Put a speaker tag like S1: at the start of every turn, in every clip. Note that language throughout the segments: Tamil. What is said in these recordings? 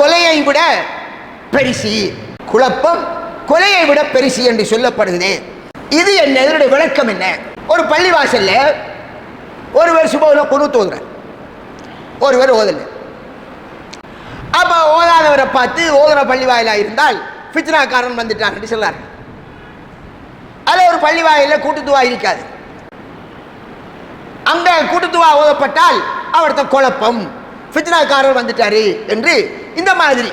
S1: கொலையை விட பெரிசி. குழப்பம் கொலையை விட பெரிசி என்று சொல்லப்படுகிறது. இது என்ன? இதனுடைய விளக்கம் என்ன? ஒரு பள்ளிவாசல்ல ஒருவர் சுபோல கொண்டு தோதுறார் ஒருவர் ஓதலை. அப்ப ஓதாதவரை பார்த்து ஓதுற பள்ளிவாயிலா இருந்தால் ஃபித்னாக்காரன் வந்துட்டான் என்று சொல்லார் அதுல ஒரு பள்ளிவாயில கூட்டுத்துவா இருக்காது. அங்க கூட்டுத்துவா ஓதப்பட்டால் அவர்த்த குழப்பம் ஃபித்னாக்காரர் வந்துட்டாரு என்று இந்த மாதிரி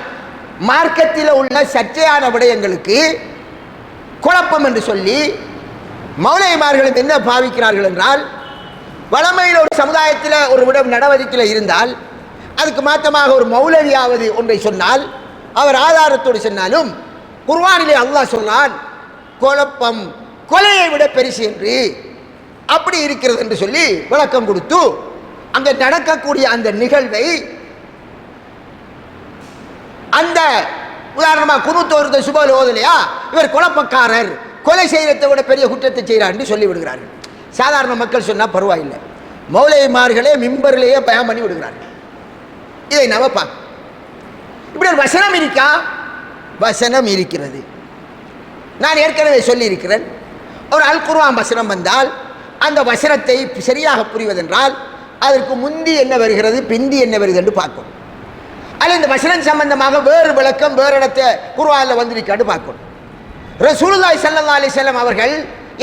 S1: மார்க்கத்தில் உள்ள சர்ச்சையான விடயங்களுக்கு குழப்பம் என்று சொல்லி மௌலைமார்களும் என்ன பாவிக்கிறார்கள் என்றால் வளமையில் ஒரு சமுதாயத்தில் ஒரு விடம் நடவடிக்கையில் இருந்தால் அதுக்கு மாற்றமாக ஒரு மௌலவியாவது ஒன்றை சொன்னால் அவர் ஆதாரத்தோடு சொன்னாலும் குர்வானிலே அல்லாஹ் சொன்னான் குழப்பம் கொலையை விட பெருசு என்று. அப்படி இருக்கிறது என்று சொல்லி விளக்கம் கொடுத்து அங்கே நடக்கக்கூடிய அந்த நிகழ்வை அந்த உதாரணமாக குருத்தோருத்த சுபல் ஓதலையா? இவர் குழப்பக்காரர். கொலை செய்யறதை விட பெரிய குற்றத்தை செய்கிறார் என்று சொல்லி சாதாரண மக்கள் சொன்னால் பரவாயில்லை. மௌலைமார்களே மிம்பர்களையே பயம் பண்ணி விடுகிறார்கள். இதை நவப்பா இப்படி ஒரு வசனம் இருக்கா? வசனம் இருக்கிறது. நான் ஏற்கனவே சொல்லியிருக்கிறேன். ஒரு அல் வசனம் வந்தால் அந்த வசனத்தை சரியாக புரிவதென்றால் அதற்கு முந்தி என்ன வருகிறது பிந்தி என்ன வருகிறது என்று பார்க்கணும். அல்ல இந்த வசனம் சம்பந்தமாக வேறு விளக்கம் வேறு இடத்த குருவாயில் வந்திருக்கான்னு பார்க்கணும். ரசூலுல்லாஹி சல்லா அலைஹி அவர்கள்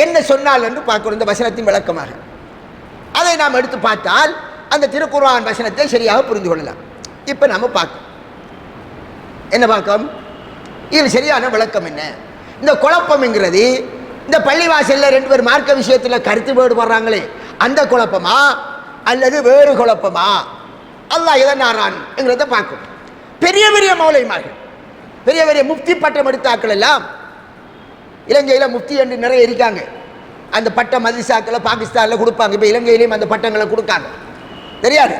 S1: என்ன சொன்னால் என்று பார்க்கணும் இந்த வசனத்தின் விளக்கமாக. அதை நாம் எடுத்து பார்த்தால் அந்த திருக்குர்ஆன் வசனத்தை சரியாக புரிந்து கொள்ளலாம். இப்போ நாம் பார்க்கணும். என்ன பார்க்கம் இது சரியான விளக்கம் என்ன? இந்த குழப்பம்ங்கிறது இந்த பள்ளிவாசலில் ரெண்டு பேர் மார்க்க விஷயத்தில் கருத்து வேறுபடுறாங்களே அந்த குழப்பமா? அல்லது வேறு குழப்பமா? அல்லாஹ் எதை நாரான்ங்கிறத பார்க்கும். பெரிய பெரிய மௌலைமார்கள் பெரிய பெரிய முப்தி பட்டம் எடுத்தாக்கள் எல்லாம் இலங்கையில் முப்தி என்று நிறைய இருக்காங்க. அந்த பட்டம் மதிசாக்களை பாகிஸ்தானில் கொடுப்பாங்க. இப்போ இலங்கையிலையும் அந்த பட்டங்களை கொடுக்காங்க. தெரியாது?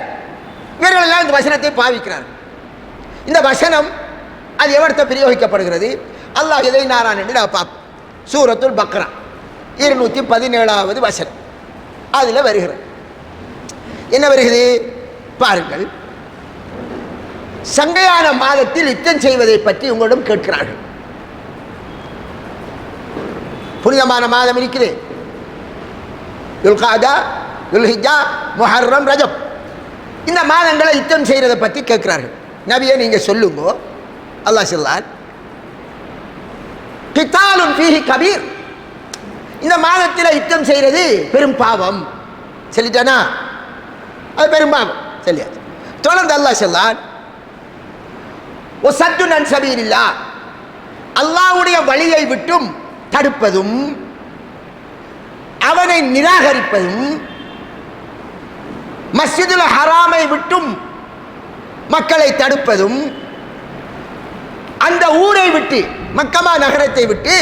S1: இவர்களெல்லாம் இந்த வசனத்தை பாவிக்கிறார் இந்த வசனம் அது எவர்த்த பிரயோகிக்கப்படுகிறது? அல்லாஹ் இதை நாரான் என்று நான் பார்ப்போம். சூரத்துல் பக்ரா இருநூற்றி பதினேழாவது வசனம். அதில் வருகிறது. என்ன வருகிறது? பாருங்கள். சங்கையான மாதத்தில் யுத்தம் செய்வதை பற்றி உங்களிடம் கேட்கிறார்கள். புனிதமான மாதம் இருக்குது துல்காதா துல்ஹிஜா முஹர்ரம் ரஜப். இந்த மாதங்களை யுத்தம் செய்கிறதை பற்றி கேட்கிறார்கள். நபியை நீங்கள் சொல்லுங்க. அல்லாஹ் சொல்லான் கித்தாலும் பீஹி கபீர். இந்த மாதத்தில் யுத்தம் செய்கிறது பெரும் பாவம். சொல்லிட்டானா? அது பெரும் சரியாது தொடர்ந்து அல்லாஹ் சொல்லான் ஓ சத்து நன் சபீரில்லா அல்லாஹ்வுடைய வழியை விட்டும் தடுப்பதும் அவனை நிராகரிப்பதும் மஸ்ஜிதுல் ஹராமை விட்டும் மக்களை தடுப்பதும் அந்த ஊரை விட்டு மக்கமா நகரத்தை விட்டு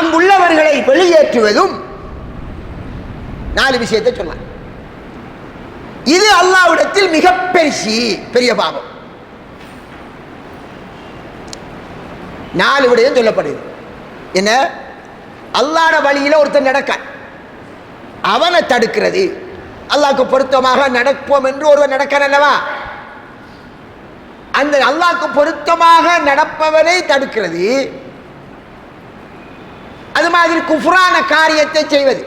S1: அங்குள்ளவர்களை வெளியேற்றுவதும் நாலு விஷயத்தை சொல்லலாம் இது அல்லாவிடத்தில் மிக பெருசி பெரிய பாவம். நாலு விடயம் சொல்லப்படுது என்ன? அல்லாட வழியில ஒருத்தன் நடக்க அவனை தடுக்கிறது. அல்லாஹ்க்கு பொருத்தமாக நடப்போம் என்று ஒருவன் நடக்கான் அல்லவா? அந்த அல்லாஹ்க்கு பொருத்தமாக நடப்பவனை தடுக்கிறது. அது மாதிரி குஃப்ரான காரியத்தை செய்வது.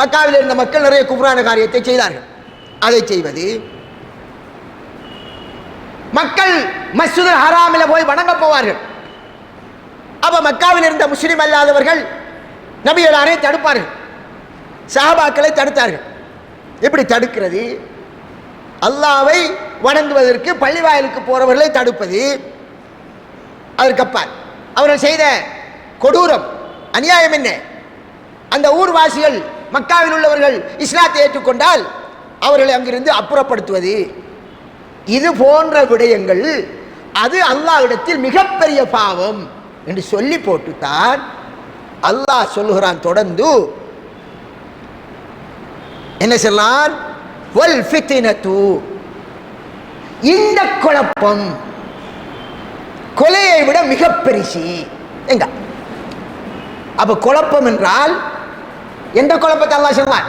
S1: மக்காவில் இருந்த மக்கள் நிறைய குஃப்ரான காரியத்தை செய்தார்கள். அதை செய்வது. மக்கள் மஸ்ஜிதுல் ஹராமில் போய் வணங்க போவார்கள். அப்ப மக்காவில் இருந்த முஸ்லிம் அல்லாதவர்கள் நபிகளாரை தடுப்பார்கள். சஹாபாக்களை தடுத்தார்கள். எப்படி தடுக்கிறது? அல்லாவை வணங்குவதற்கு பள்ளிவாயலுக்கு போறவர்களை தடுப்பது. அதற்கப்பால் அவர்கள் செய்த கொடூரம் அநியாயம் என்ன? அந்த ஊர்வாசிகள் மக்காவில் உள்ளவர்கள் இஸ்லாத்தை ஏற்றுக்கொண்டால் அவர்களை அங்கிருந்து அப்புறப்படுத்துவது. இது போன்ற விடயங்கள் அது அல்லாஹ்விடத்தில் மிகப்பெரிய பாவம் என்று சொல்லி போட்டுத்தான் அல்லாஹ் சொல்லுகிறான் தொடர்ந்து. என்ன சொல்லான் வல் இந்த குழப்பம் கொலையை விட மிக பெருசி எங்க? அப்ப குழப்பம் என்றால் எந்த குழப்பத்தை அல்லா சொன்னான்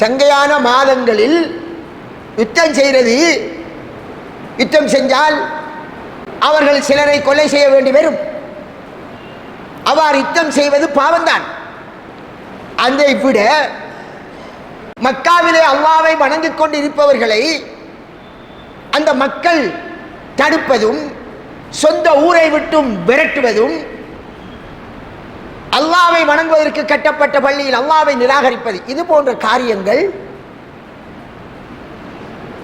S1: சங்கையான மாதங்களில் யுத்தம் செய்கிறது. யுத்தம் செஞ்சால் அவர்கள் சிலரை கொலை செய்ய வேண்டி வரும். அவ்வாறு யுத்தம் செய்வது பாவம்தான். அதை விட மக்காவிலே அல்லாவை வணங்கிக் கொண்டு இருப்பவர்களை அந்த மக்கள் தடுப்பதும் சொந்த ஊரை விட்டும் விரட்டுவதும் அல்லாவை வணங்குவதற்கு கட்டப்பட்ட பள்ளியில் அல்லாவை நிராகரிப்பது. இது போன்ற காரியங்கள்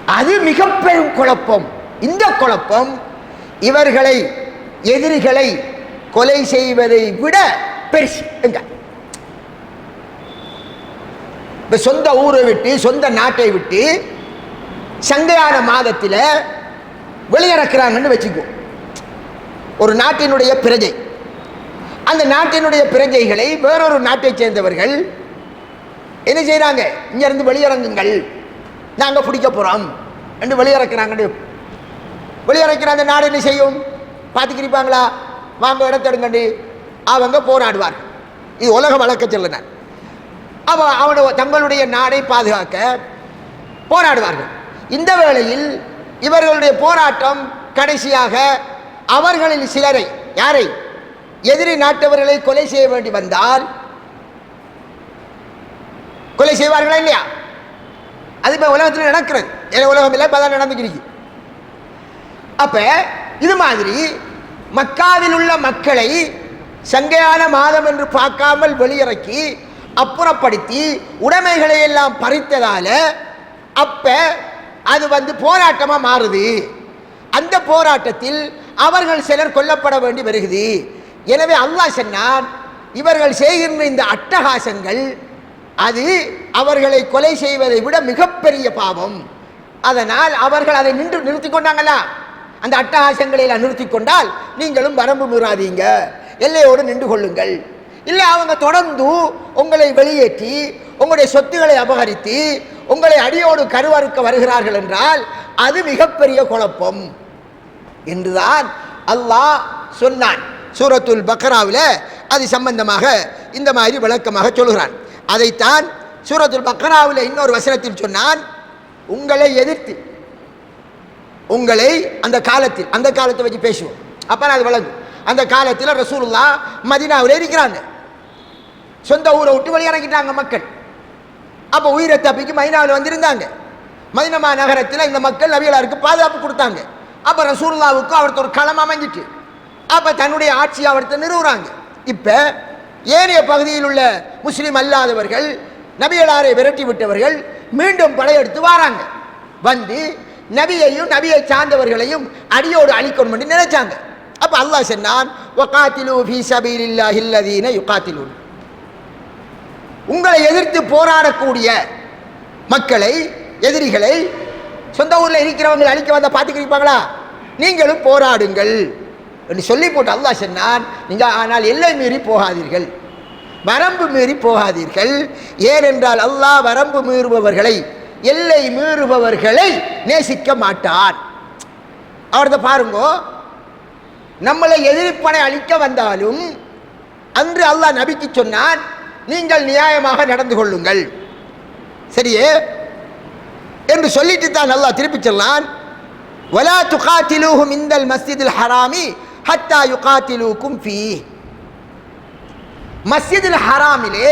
S1: அது மிக பெரும் குழப்பம். இந்த குழப்பம் இவர்களை எதிரிகளை கொலை செய்வதை விட பெருசு. எங்க? சொந்த ஊரை விட்டு சொந்த நாட்டை விட்டு சங்கையான மாதத்தில் வெளியிறக்கிறாங்கன்னு வச்சுக்கோ. ஒரு நாட்டினுடைய பிரஜை. அந்த நாட்டினுடைய பிரஜைகளை வேறொரு நாட்டைச் சேர்ந்தவர்கள் என்ன செய்கிறாங்க இங்கேருந்து வெளியிறங்குங்கள். நாங்கள் பிடிக்க போகிறோம் என்று வெளியிறக்கிறாங்க. வெளியிறக்கிற அந்த நாடு என்ன செய்யும்? பார்த்துக்கிருப்பாங்களா? வாங்க இடத்தெடுங்கண்டு. அவங்க போராடுவார் இது உலக வழக்க சொல்ல அவ அவனோட தங்களுடைய நாடை பாதுகாக்க போராடுவார்கள். இந்த வேளையில் இவர்களுடைய போராட்டம் கடைசியாக அவர்களில் சிலரை யாரை? எதிரி நாட்டவர்களை கொலை செய்ய வேண்டி வந்தால் கொலை செய்வார்களா இல்லையா? அது இப்போ உலகத்தில் நடக்கிறது. ஏன்னா உலகம் இல்லை இப்போ தான் நடந்துக்கிருக்கு அப்போ இது மாதிரி மக்காவில் உள்ள மக்களை சங்கையான மாதம் என்று பார்க்காமல் வெளியிறக்கி அப்புறப்படுத்தி உடைமைகளை எல்லாம் பறித்ததால் அப்போ அது வந்து போராட்டமாக மாறுது. அந்த போராட்டத்தில் அவர்கள் சிலர் கொல்லப்பட வேண்டி வருகிறது. எனவே அல்லாஹ் சொன்னான் இவர்கள் செய்கின்ற இந்த அட்டகாசங்கள் அது அவர்களை கொலை செய்வதை விட மிகப்பெரிய பாவம். அதனால் அவர்கள் அதை நின்று நிறுத்தி கொண்டாங்களா? அந்த அட்டகாசங்களை நிறுத்தி கொண்டால் நீங்களும் வரம்பு மீறாதீங்க. எல்லையோடு நின்று கொள்ளுங்கள். இல்லை அவங்க தொடர்ந்து உங்களை வெளியேற்றி உங்களுடைய சொத்துக்களை அபகரித்து உங்களை அடியோடு கருவறுக்க வருகிறார்கள் என்றால் அது மிகப்பெரிய குழப்பம். என்றுதான் அல்லாஹ் சொன்னான். சூரத்துல் பக்ராவில் அது சம்பந்தமாக இந்த மாதிரி விளக்கமாக சொல்கிறான் அதைத்தான் சூரத்துல் பக்ராவில் இன்னொரு வசனத்தில் சொன்னான் உங்களை எதிர்த்து உங்களை அந்த காலத்தில் அந்த காலத்தை வச்சு பேசுவோம். அப்போ அது வழங்கும் அந்த காலத்தில் ரசூலுல்லா மதினாவில் இருக்கிறாங்க. சொந்த ஊரை விட்டு வெளியிறங்கிட்டாங்க மக்கள். அப்போ உயிரை தப்பிக்கு மதினாவில் வந்திருந்தாங்க. மதினமா நகரத்தில் இந்த மக்கள் நவியலாருக்கு பாதுகாப்பு கொடுத்தாங்க. அப்போ ரசூல்லாவுக்கும் அவருக்கு ஒரு களம் அமைஞ்சிட்டு அப்போ தன்னுடைய ஆட்சியை அவர்த்த நிறுவுறாங்க. இப்போ ஏனைய பகுதியில் உள்ள முஸ்லீம் அல்லாதவர்கள் நபிகளாரை விரட்டி விட்டவர்கள் மீண்டும் படையெடுத்து வராங்க. வந்து நபியையும் நபியை சார்ந்தவர்களையும் அடியோடு அழிக்கணும் என்று நினைச்சாங்க. அப்போ அல்லாஹ் சொன்னான் வகாத்திலு ஃபீ சபீலில்லாஹி அல்லதீன உங்களை எதிர்த்து போராடக்கூடிய மக்களை எதிரிகளை சொந்த ஊரில் இருக்கிறவங்களை அழிக்க வந்தால் பார்த்துக்கிருப்பாங்களா நீங்களும் போராடுங்கள். என்று சொல்லி போட்டு அல்லாஹ் சொன்னான் நீங்கள் ஆனால் எல்லை மீறி போகாதீர்கள். வரம்பு மீறி போகாதீர்கள். ஏனென்றால் அல்லாஹ் வரம்பு மீறுபவர்களை எல்லை மீறுபவர்களை நேசிக்க மாட்டான். அவர்த பாருங்கோ நம்மளை எதிர்ப்பனை அளிக்க வந்தாலும் அன்று அல்லாஹ் நபிக்கு சொன்னான் நீங்கள் நியாயமாக நடந்து கொள்ளுங்கள். சரியே? என்று சொல்லிட்டு தான் அல்லாஹ் திருப்பி சொன்னான் வலா துகாத்திலூஹும் இந்தல் மஸ்ஜிதில் ஹராமி ஹத்தா யுகாத்திலூக்கும் ஃபீ. மஸ்ஜிதில் ஹராமிலே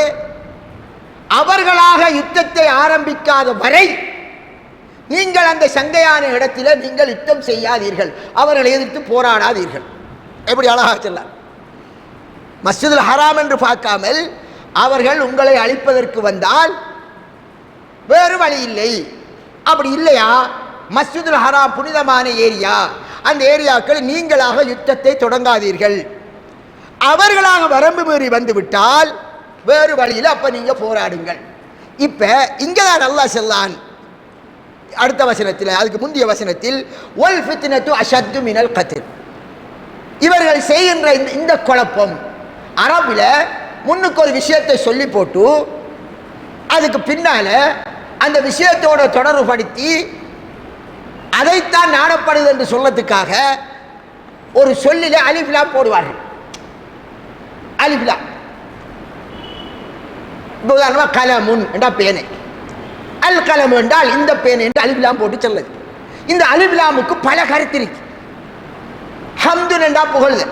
S1: அவர்களாக யுத்தத்தை ஆரம்பிக்காத வரை நீங்கள் அந்த சங்கையான இடத்தில் நீங்கள் யுத்தம் செய்யாதீர்கள். அவர்களை எதிர்த்து போராடாதீர்கள். எப்படி அழகாக சொல்லார் மஸ்ஜிதுல் ஹராம் என்று பார்க்காமல் அவர்கள் உங்களை அழிப்பதற்கு வந்தால் வேறு வழி இல்லை. அப்படி இல்லையா? மஸ்ஜிதுல் ஹராம் புனிதமான ஏரியா. அந்த ஏரியாக்கள் நீங்களாக யுத்தத்தை தொடங்காதீர்கள். அவர்களாக வரம்பு மீறி வந்துவிட்டால் வேறு வழியில் அப்போ நீங்கள் போராடுங்கள். இப்போ இங்கே தான் நல்லா செல்லான் அடுத்த வசனத்தில் அதுக்கு முந்தைய வசனத்தில் ஒல் ஃபித்னத்து அஷத்து மினல் கத்தில் இவர்கள் செய்கின்ற இந்த இந்த குழப்பம் அரபில் முன்னுக்கு ஒரு விஷயத்தை சொல்லி போட்டு அதுக்கு பின்னால் அந்த விஷயத்தோட தொடர்புபடுத்தி அதைத்தான் நாடப்படுது என்று சொல்லத்துக்காக ஒரு சொல்லில அலிஃப்லா போடுவார்கள். அலிஃப்லா இப்போ உதாரணமாக கலமுன் என்றால் பேனை. அல் கலம் என்றால் இந்த பேனை என்று அலிஃப்லாம் போட்டு சொல்லுது. இந்த அலிபிலாமுக்கு பல கருத்து இருக்கு. ஹம்துன்னா புகழுது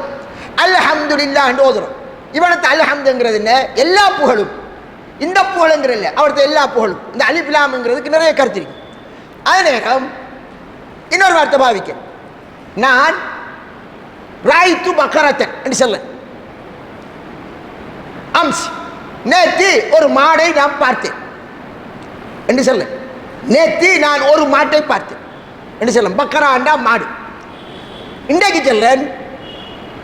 S1: அல்ஹம்துலில்லாஹ் என்று ஓதுறோம். இவனத்து அல்ஹம்துங்கிறது என்ன? எல்லா புகழும். இந்த புகழுங்கிற இல்லை அவர்த்த எல்லா புகழும். இந்த அலிபிலாமுங்கிறதுக்கு நிறைய கருத்து இருக்கு. அதே நேரம் இன்னொரு வார்த்தை பாவிக்க. நான் ராய்த்து பக்கரத்தன் என்று சொல்ல. அம்ஸ் நேத்து ஒரு மாடை நான் பார்த்தேன். என்று சொல்ல. நேத்து நான் ஒரு மாட்டை பார்த்தேன். என்று சொல்ல. பக்கராண்டா மாடு. இன்றைக்கு சொல்றேன்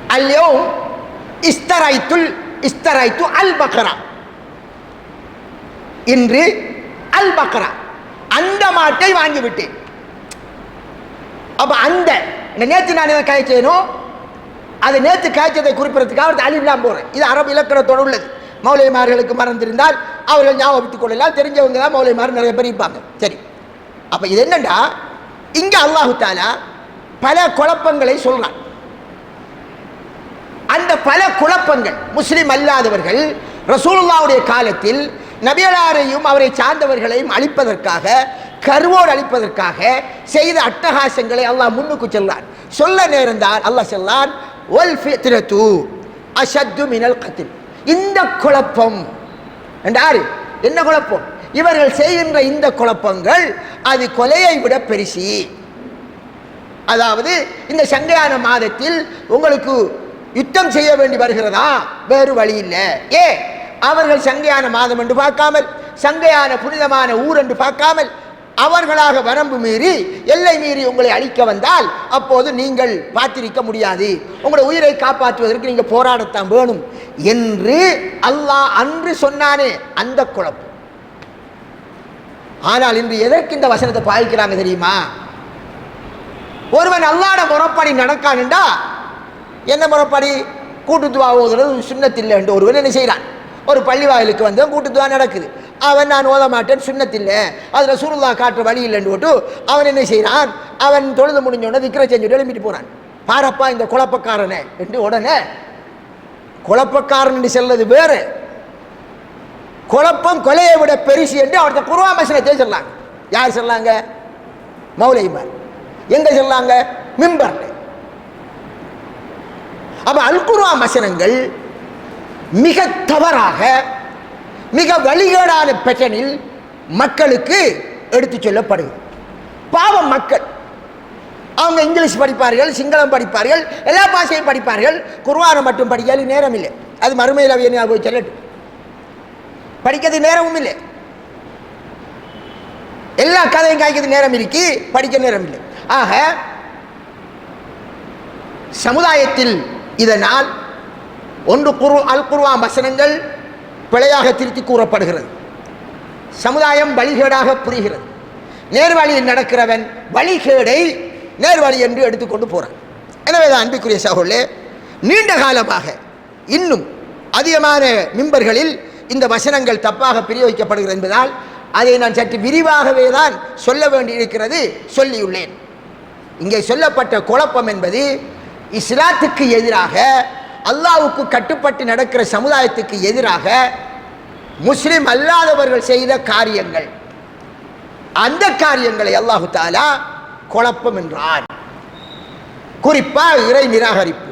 S1: அல்லோ இஸ்தராய்த்துல் இஸ்தராய்த்து அல் பக்கரா. இன்று அல் பக்கரா. அந்த மாட்டை வாங்கி விட்டேன் அப்போ அந்த நேற்று நான் இதை காய்ச்சேனோ அது நேற்று காய்ச்சதை குறிப்பிடறதுக்காக அவர் அழிவிலாம் போகிறேன் இது அரபு இலக்கணத்தோடு உள்ளது. மௌலிமார்களுக்கு மறந்திருந்தால் அவர்கள் ஞாபகத்துக் கொள்ளலாம். தெரிஞ்சவங்க தான் மௌலிமார் நிறைய பேர் இருப்பாங்க. சரி. அப்போ இது என்னண்டா? இங்கே அல்லாஹு தாலா பல குழப்பங்களை சொல்கிறான் அந்த பல குழப்பங்கள் முஸ்லீம் அல்லாதவர்கள் ரசூலுல்லாவுடைய காலத்தில் நபியலாரையும் அவரை சார்ந்தவர்களையும் அழிப்பதற்காக கருவோடு அழிப்பதற்காக செய்த அட்டகாசங்களை அல்லாஹ் முன்னுக்கு செல்லான் சொல்ல நேர்ந்தால் அல்லாஹ் செல்லான் ஒல் ஃபித்ரத்து அஷத்து மினல் கத்தில் இந்த குழப்பம் என்றாரு. என்ன குழப்பம்? இவர்கள் செய்கின்ற இந்த குழப்பங்கள் அது கொலையை விட பெருசி. அதாவது இந்த சங்கையான மாதத்தில் உங்களுக்கு யுத்தம் செய்ய வேண்டி வருகிறதா? வேறு வழி இல்லை. ஏ அவர்கள் சங்கையான மாதம் என்று பார்க்காமல் சங்கையான புனிதமான ஊர் என்று பார்க்காமல் அவர்களாக வரம்பு மீறி எல்லை மீறி உங்களை அழிக்க வந்தால் அப்போது நீங்கள் பார்த்திருக்க முடியாது. உங்களுடைய உயிரை காப்பாற்றுவதற்கு நீங்கள் போராடத்தான் வேணும் என்று அல்லாஹ் அன்று சொன்னானே அந்த குழப்பம். ஆனால் இன்று எதற்கு இந்த வசனத்தை பாய்க்கிறாங்க தெரியுமா? ஒருவன் அல்லாட முறப்படி நடக்கானுண்டா என்ன முறப்படி? கூட்டுத்துவா ஓதுறது சுண்ணத்தில்லை என்று ஒருவன் என்ன செய்கிறான்? ஒரு பள்ளி வாயிலுக்கு வந்து கூட்டுத்துவா நடக்குது. அவன் நான் ஓத மாட்டேன் சுண்ணத்தில்லை அதில் சுருளா காட்டுற வழி இல்லைன்னு போட்டு அவன் என்ன செய்கிறான் அவன் தொழுது முடிஞ்சோடனே விக்கிர செஞ்சுட்டு எழுப்பிட்டு போகிறான் பாரப்பா இந்த குழப்பக்காரனே என்று உடனே குழப்பக்காரன் என்று செல்வது வேறு. குழப்பம் கொலையை விட பெருசு என்று அவர்த்த குருவாமசனத்தை சொல்லாங்க யார் சொல்லாங்க மௌலைமார் எங்கே சொல்லாங்க மிம்பர் அப்போ அல்குருவா மசனங்கள் மிக தவறாக மிக வழிகேடான பெற்றனில் மக்களுக்கு எடுத்து சொல்லப்படுகிறது. பாவம் மக்கள் அவங்க இங்கிலீஷ் படிப்பார்கள் சிங்களம் படிப்பார்கள் எல்லா பாஷையும் படிப்பார்கள் குருவானம் மட்டும் படிக்காது நேரம் இல்லை. அது மறுமையில் அவைய போய் சொல்லட்டும் படிக்கிறது நேரமும் இல்லை. எல்லா கதையும் காய்க்கிறது நேரம் இருக்கு படிக்க நேரம் இல்லை. ஆக சமுதாயத்தில் இதனால் ஒன்று குரு அல் குர்ஆன் வசனங்கள் பிழையாக திருத்தி கூறப்படுகிறது. சமுதாயம் வழிகேடாக புரிகிறது. நேர்வழியில் நடக்கிறவன் வழிகேடை நேர்வழி என்று எடுத்துக்கொண்டு போகிறான் எனவே தான் அன்பிற்குரிய நீண்ட காலமாக இன்னும் அதிகமான மிம்பர்களில் இந்த வசனங்கள் தப்பாக பிரயோகிக்கப்படுகிறது என்பதால் அதை நான் சற்று விரிவாகவே தான் சொல்ல வேண்டியிருக்கிறது சொல்லியுள்ளேன். இங்கே சொல்லப்பட்ட குழப்பம் என்பது இஸ்லாத்துக்கு எதிராக அல்லாவுக்கு கட்டுப்பட்டு நடக்கிற சமுதாயத்துக்கு எதிராக முஸ்லிம் அல்லாதவர்கள் செய்த காரியங்கள். அந்த காரியங்களை அல்லாஹு தாலா குழப்பம் என்றார். குறிப்பாக இறை நிராகரிப்பு.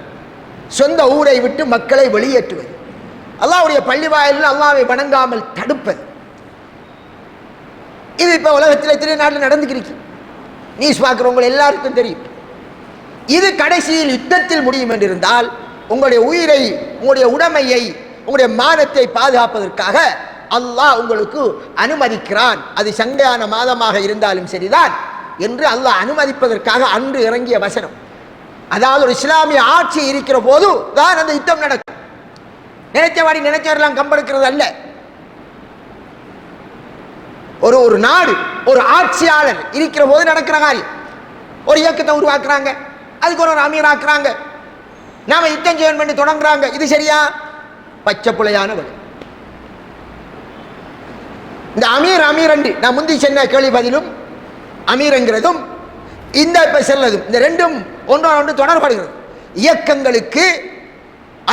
S1: சொந்த ஊரை விட்டு மக்களை வெளியேற்றுவது. அல்லாவுடைய பள்ளி வாயிலில் அல்லாவை வணங்காமல் தடுப்பது. இது இப்போ உலகத்தில் எத்தனை நாட்டில் நடந்துக்கிறீங்க நியூஸ் பார்க்குறவங்க எல்லாருக்கும் தெரியும். இது கடைசியில் யுத்தத்தில் முடியும் என்றிருந்தால் உங்களுடைய உயிரை உங்களுடைய உடைமையை உங்களுடைய மானத்தை பாதுகாப்பதற்காக அல்லாஹ் உங்களுக்கு அனுமதிக்கிறான். அது சங்கையான மாதமாக இருந்தாலும் சரிதான் என்று அல்லாஹ் அனுமதிப்பதற்காக அன்று இறங்கிய வசனம். அதாவது ஒரு இஸ்லாமிய ஆட்சி இருக்கிற போது தான் அந்த யுத்தம் நடக்கும். நினைச்சவாடி நினைச்சவரெல்லாம் கம்பெடுக்கிறது அல்ல. ஒரு ஒரு நாடு ஒரு ஆட்சியாளர் இருக்கிற போது நடக்கிற காரியம். ஒரு இயக்கத்தை உருவாக்குறாங்க. அதுக்கு ஒரு அமீர் ஆக்குறாங்க நாம யுத்தம் செய்யணும் பண்ணி தொடங்குறாங்க. இது சரியா? பச்சை புலையான வழி. இந்த அமீர் அமீர் நான் முந்தி சொன்ன கேள்வி பதிலும் அமீரங்கிறதும் இந்த இப்ப செல்லதும் இந்த ரெண்டும் ஒன்றோடு ஒன்று தொடர்படுகிறது. இயக்கங்களுக்கு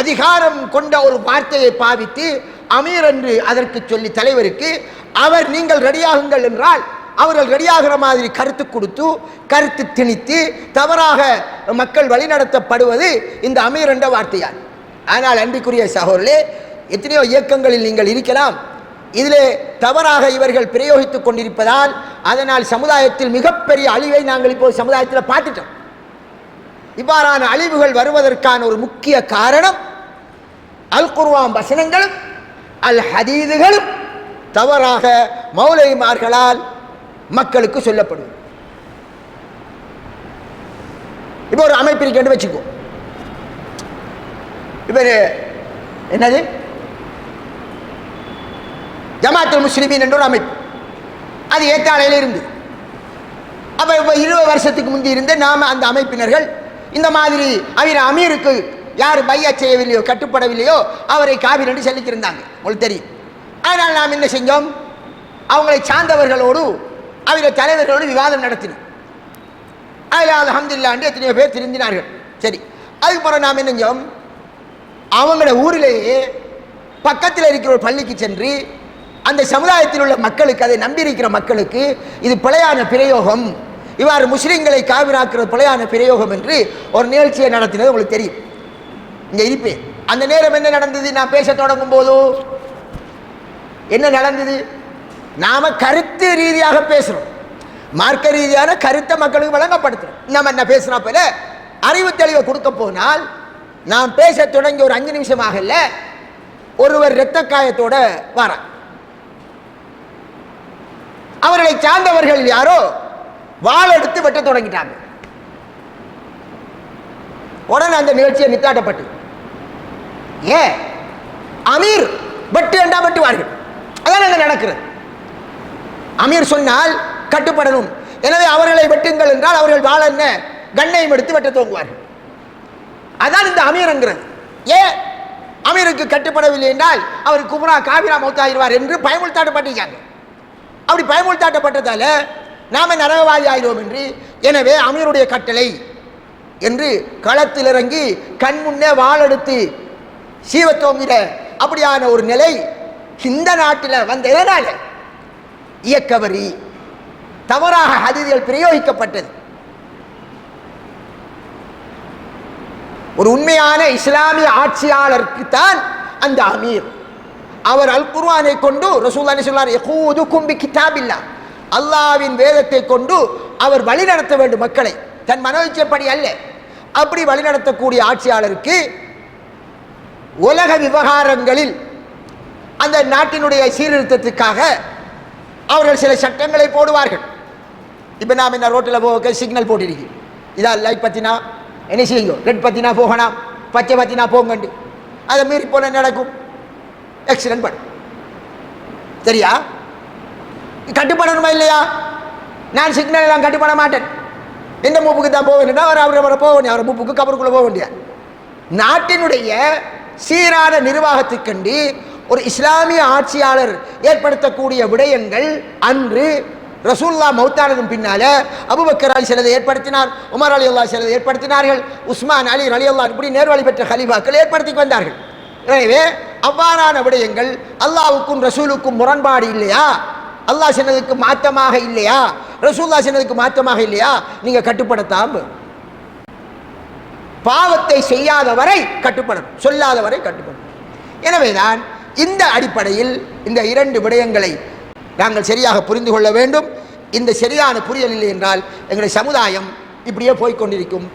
S1: அதிகாரம் கொண்ட ஒரு வார்த்தையை பாவித்து அமீர் என்று அதற்கு சொல்லி தலைவருக்கு அவர் நீங்கள் ரெடியாகுங்கள் என்றால் அவர்கள் ரெடியாகிற மாதிரி கருத்து கொடுத்து கருத்து திணித்து தவறாக மக்கள் வழிநடத்தப்படுவது இந்த அமீர் என்ற வார்த்தையால். ஆனால் அன்பிற்குரிய சகோதரே எத்தனையோ இயக்கங்களில் நீங்கள் இருக்கலாம். இதிலே தவறாக இவர்கள் பிரயோகித்துக் கொண்டிருப்பதால் அதனால் சமுதாயத்தில் மிகப்பெரிய அழிவை நாங்கள் இப்போது சமுதாயத்தில் பார்த்துட்டோம். இவ்வாறான அழிவுகள் வருவதற்கான ஒரு முக்கிய காரணம் அல் குர்வாம் வசனங்களும் அல் ஹதீதுகளும் தவறாக மௌலைமார்களால் மக்களுக்கு சொல்லப்படுவது இப்போ ஒரு அமைப்பு இருக்கேன்னு வச்சுக்கோ. இவர் என்னது? ஜமாத்துல் முஸ்லிமின் என்ற ஒரு அமைப்பு. அது ஏத்தாளையில் இருந்து. அப்போ இப்போ இருபது வருஷத்துக்கு முந்தி இருந்து நாம் அந்த அமைப்பினர்கள் இந்த மாதிரி அவர் அமீருக்கு யார் பையா செய்யவில்லையோ கட்டுப்படவில்லையோ அவரை காவிரி என்று சொல்லிக்கிருந்தாங்க உங்களுக்கு தெரியும். அதனால் நாம் என்ன செஞ்சோம்? அவங்களை சார்ந்தவர்களோடு அதில் தலைவர்களோடு விவாதம் நடத்தினோம். அதில் அல்ஹம்துலில்லாஹ்னு எத்தனையோ பேர் திருந்தினார்கள். சரி அதுக்கப்புறம் நாம் என்ன செஞ்சோம்? அவங்களோட ஊரிலேயே பக்கத்தில் இருக்கிற ஒரு பள்ளிக்கு சென்று அந்த சமுதாயத்தில் உள்ள மக்களுக்கு அதை நம்பியிருக்கிற மக்களுக்கு இது பிழையான பிரயோகம். இவ்வாறு முஸ்லீம்களை காவிராக்குற பிழையான பிரயோகம் என்று ஒரு நிகழ்ச்சியை நடத்தினது உங்களுக்கு தெரியும். இங்கே இருப்பேன் அந்த நேரம் என்ன நடந்தது? நான் பேச தொடங்கும் போதோ? என்ன நடந்தது? நாம கருத்து ரீதியாக பேசுகிறோம் மார்க்க ரீதியான கருத்தை மக்களுக்கு வழங்கப்படுத்துகிறோம் நம்ம என்ன பேசுறோம் போல அறிவு தெளிவை கொடுக்க போனால் நாம் பேச தொடங்கி ஒரு அஞ்சு நிமிஷமாக இல்ல ஒருவர் இரத்த காயத்தோட வர அவர்களை சார்ந்தவர்கள் யாரோ வாள் எடுத்து வெட்ட தொடங்கிட்டாங்க. உடனே அந்த நிகழ்ச்சியை நித்தாட்டப்பட்டு ஏன்? அமீர் வெட்டு என்றா வெட்டுவார்கள். அதான் அங்க நடக்கிறது. அமீர் சொன்னால் கட்டுப்படணும். எனவே அவர்களை வெட்டுங்கள் என்றால் அவர்கள் வாழ என்ன? கண்ணையும் எடுத்து வெட்ட துவங்குவார்கள். அதான் இந்த அமீர் என்கிறது. ஏன் அமீருக்கு கட்டுப்படவில்லை என்றால் அவர் குமரா காவிரா மௌத்தாயிருவார் என்று பயமுள்தாட்டப்பட்டிருக்காங்க அப்படி பயமுள்தாட்டப்பட்டதால நாம நரகவாதி ஆகிறோம் என்று. எனவே அமீருடைய கட்டளை என்று களத்தில் இறங்கி கண் முன்னே வாழெடுத்து சீவத்தோங்கிற அப்படியான ஒரு நிலை இந்த நாட்டில் வந்த எதனால இயக்கவரி. தவறாக ஹதீதிகள் பிரயோகிக்கப்பட்டது. ஒரு உண்மையான இஸ்லாமிய ஆட்சியாளருக்கு தான் அந்த அமீர். அவர் அல் குர்வானை கொண்டு ரசூலுல்லாஹி சொல்லார் கும்பி கிதாபில்லா அல்லாவின் வேதத்தை கொண்டு அவர் வழிநடத்த வேண்டும் மக்களை. தன் மனோச்சப்படி அல்ல. அப்படி வழிநடத்தக்கூடிய ஆட்சியாளருக்கு உலக விவகாரங்களில் அந்த நாட்டினுடைய சீர்திருத்தத்துக்காக அவர்கள் சில சட்டங்களை போடுவார்கள். இப்போ நாம் இந்த ரோட்டில் போக சிக்னல் போட்டிருக்கு. இதா லைட் பற்றினா என்ன செய்யும் ரெட் பற்றினா போகலாம் பச்சை பற்றினா போங்கண்டு. அதை மீறி போல நடக்கும். ஆக்சிடென்ட் பண்ணும் சரியா? கட்டுப்படணுமா இல்லையா? நான் சிக்னல் எல்லாம் கட்டுப்பட மாட்டேன். எந்த மூப்புக்கு தான் போக வேண்டியதா அவர் அவர் அவரை போக வேண்டிய அவர் மூப்புக்கு கபருக்குள்ளே போக வேண்டிய. நாட்டினுடைய சீரான நிர்வாகத்துக்கண்டு ஒரு இஸ்லாமிய ஆட்சியாளர் ஏற்படுத்தக்கூடிய விடயங்கள் அன்று ரசூல்லா மௌத்தானதும் பின்னால அபுபக்கர் அலி சிலதை ஏற்படுத்தினார் உமர் அலி அல்லா சிலதை ஏற்படுத்தினார்கள் உஸ்மான் அலி அலி அல்லா இப்படி நேர்வழி பெற்ற ஹலீஃபாக்கள் ஏற்படுத்தி வந்தார்கள் எனவே அவ்வாறான விடயங்கள் அல்லாவுக்கும் ரசூலுக்கும் முரண்பாடு இல்லையா? அல்லாஹ் சொன்னதுக்கு மாற்றமாக இல்லையா? ரசூல்லா சொன்னதுக்கு மாற்றமாக இல்லையா? நீங்க கட்டுப்படுத்தாம. பாவத்தை செய்யாத வரை கட்டுப்படணும் சொல்லாதவரை கட்டுப்படணும். எனவேதான் இந்த அடிப்படையில் இந்த இரண்டு விடயங்களை நாங்கள் சரியாக புரிந்து கொள்ள வேண்டும். இந்த சரியான புரியல் இல்லை என்றால் எங்களுடைய சமுதாயம் இப்படியே போய்க்கொண்டிருக்கும்